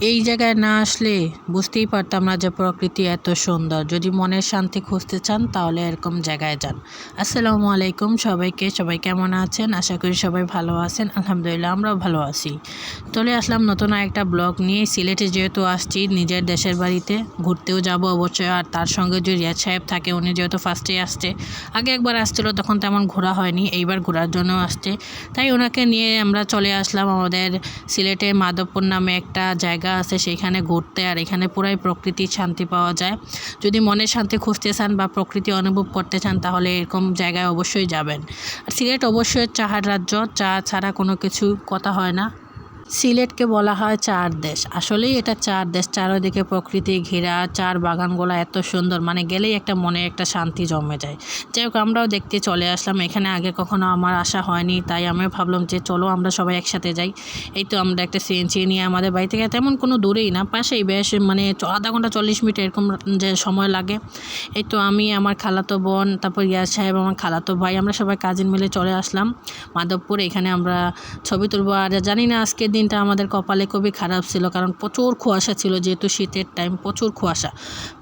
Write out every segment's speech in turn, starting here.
এই জায়গায় না আসলে বুঝতেই পারতাম না যে প্রকৃতি এত সুন্দর। যদি মনের শান্তি খুঁজতে চান, তাহলে এরকম জায়গায় যান। আসসালামু আলাইকুম সবাইকে, সবাই কেমন আছেন? আশা করি সবাই ভালো আছেন। আলহামদুলিল্লাহ, আমরাও ভালো আছি। চলে আসলাম নতুন একটা ব্লগ নিয়ে। সিলেটে যেহেতু আসছি, নিজের দেশের বাড়িতে। ঘুরতেও যাব অবশ্যই। আর তার সঙ্গে যে রিয়াজ সাহেব থাকে, উনি যেহেতু ফার্স্টে আসছে। আগে একবার আসছিল, তখন তেমন ঘোরা হয়নি। এইবার ঘোরার জন্য আসছে। তাই ওনাকে নিয়ে আমরা চলে আসলাম আমাদের সিলেটে মাধবপুর নামে একটা জায়গা। আছে সেখানে ঘুরতে আর এখানে পুরাই প্রকৃতির শান্তি পাওয়া যায়। যদি মনে শান্তি খুঁজতে চান বা প্রকৃতি অনুভব করতে চান, তাহলে এরকম জায়গায় অবশ্যই যাবেন। আর সিলেট অবশ্যই চাহার রাজ্য, চা ছাড়া কোনো কিছু কথা হয় না। সিলেটকে বলা হয় চার দেশ। আসলেই এটা চার দেশ। চারদিকে প্রকৃতি ঘেরা, চার বাগানগুলো এত সুন্দর। মানে গেলেই একটা মনে একটা শান্তি জমে যায়। যাই হোক, আমরাও দেখতে চলে আসলাম। এখানে আগে কখনো আমার আসা হয়নি, তাই আমি ভাবলাম যে চলো আমরা সবাই একসাথে যাই। এই তো আমরা একটা সিএনজি নিয়ে আমাদের বাড়ি থেকে তেমন কোনো দূরেই না, পাশেই বেশ মানে আধা ঘণ্টা চল্লিশ মিনিট এরকম যে সময় লাগে। এই তো আমি, আমার খালাতো বোন, তারপর ইয়াস সাহেব, আমার খালাতো ভাই, আমরা সবাই কাজিন মিলে চলে আসলাম মাধবপুর। এখানে আমরা ছবি তুলবো। আর জানি না আজকের দিনটা আমাদের কপালে খুবই খারাপ ছিল, কারণ প্রচুর কুয়াশা ছিল যেহেতু শীতের টাইম প্রচুর কুয়াশা।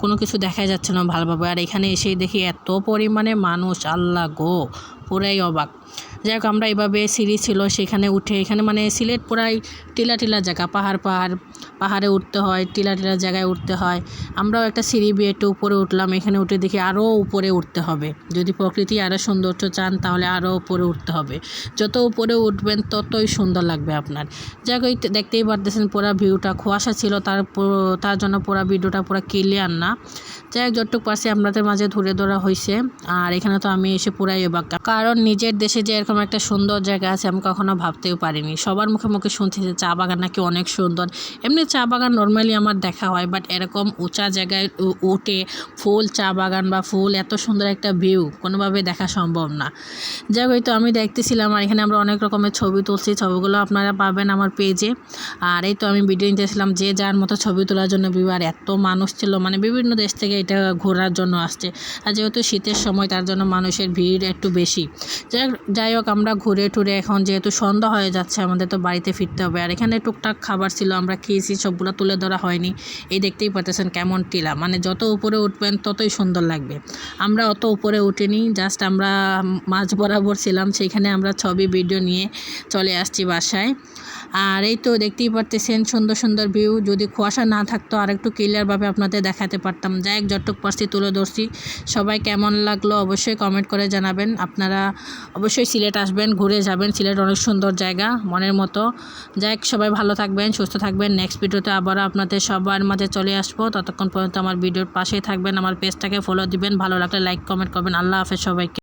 কোনো কিছু দেখা যাচ্ছে না ভালোভাবে। আর এখানে এসেই দেখি এত পরিমাণে মানুষ, আল্লাহ গো, পুরাই অবাক। যাই হোক আমরা এভাবে সিঁড়ি ছিল সেখানে উঠে, এখানে মানে সিলেট পুরাই টিলা টিলা জায়গা, পাহাড় পাহাড়, পাহাড়ে উঠতে হয়, টিলা টিলা জায়গায় উঠতে হয়। আমরাও একটা সিঁড়ি বিয়ে একটু উপরে উঠলাম, এখানে উঠে দেখি আরও উপরে উঠতে হবে। যদি প্রকৃতি আরও সৌন্দর্য চান, তাহলে আরও উপরে উঠতে হবে। যত উপরে উঠবেন, ততই সুন্দর লাগবে আপনার। যাই হোক দেখতেই পারতেছেন পুরো ভিউটা, কুয়াশা ছিল, তার তার জন্য পুরো ভিডিওটা পুরো ক্লিয়ার না। যাই হোক যতটুক পাশে আপনাদের মাঝে ধরে ধরা হয়েছে আর এখানে তো আমি এসে পুরাই অবাক, কারণ নিজের দেশে যে এরকম একটা সুন্দর জায়গা আছে আমি কখনো ভাবতেও পারিনি। সবার মুখে মুখে শুনছি যে চা বাগান নাকি অনেক সুন্দর। এমনি চা বাগান নর্মালি আমার দেখা হয় বাট এরকম উঁচা জায়গায় উঠে ফুল চা বাগান বা ফুল এত সুন্দর একটা ভিউ কোনোভাবে দেখা সম্ভব না। যাই হোক এই তো আমি দেখতেছিলাম আর এখানে আমরা অনেক রকমের ছবি তুলছি, ছবিগুলো আপনারা পাবেন আমার পেজে আর এই তো আমি ভিডিও নিতেছিলাম যে যার মতো ছবি তোলার জন্য বিবার এত মানুষ ছিল মানে বিভিন্ন দেশ থেকে এটা ঘোরার জন্য আসছে। আর যেহেতু শীতের সময় তার জন্য মানুষের ভিড় একটু বেশি। যাই যাই হোক আমরা ঘুরে টুরে এখন যেহেতু সন্ধ্যা হয়ে যাচ্ছে, আমাদের তো বাড়িতে ফিরতে হবে। আর এখানে টুকটাক খাবার ছিল, আমরা খেয়েছি, সবগুলো তুলে ধরা হয়নি। এই দেখতেই পারতেছেন কেমন টিলা। মানে যত উপরে উঠবেন, ততই সুন্দর লাগবে। আমরা অত উপরে উঠিনি জাস্ট আমরা মাঝ বরাবর ছিলাম, সেইখানে আমরা ছবি, ভিডিও নিয়ে চলে আসছি বাসায়। আর এই তো দেখতেই পারতেছেন, সুন্দর সুন্দর ভিউ। যদি কুয়াশা না থাকতো আর একটু ক্লিয়ারভাবে আপনাদের দেখাতে পারতাম। যাই যতটুক পারছি তুলে ধরছি। সবাই কেমন লাগল অবশ্যই কমেন্ট করে জানাবেন। আপনারা অবশ্যই আসবেন, ঘুরে যাবেন। সিলেট অনেক সুন্দর জায়গা, মনের মতো। যাই সবাই ভালো থাকবেন, সুস্থ থাকবেন। নেক্সট ভিডিওতে আবারও আপনাদের সবার মাঝে চলে আসব। ততক্ষণ পর্যন্ত আমার ভিডিওর পাশেই থাকবেন, আমার পেজটাকে ফলো দিবেন। ভালো লাগলে লাইক কমেন্ট করবেন। আল্লাহ হাফেজ সবাইকে।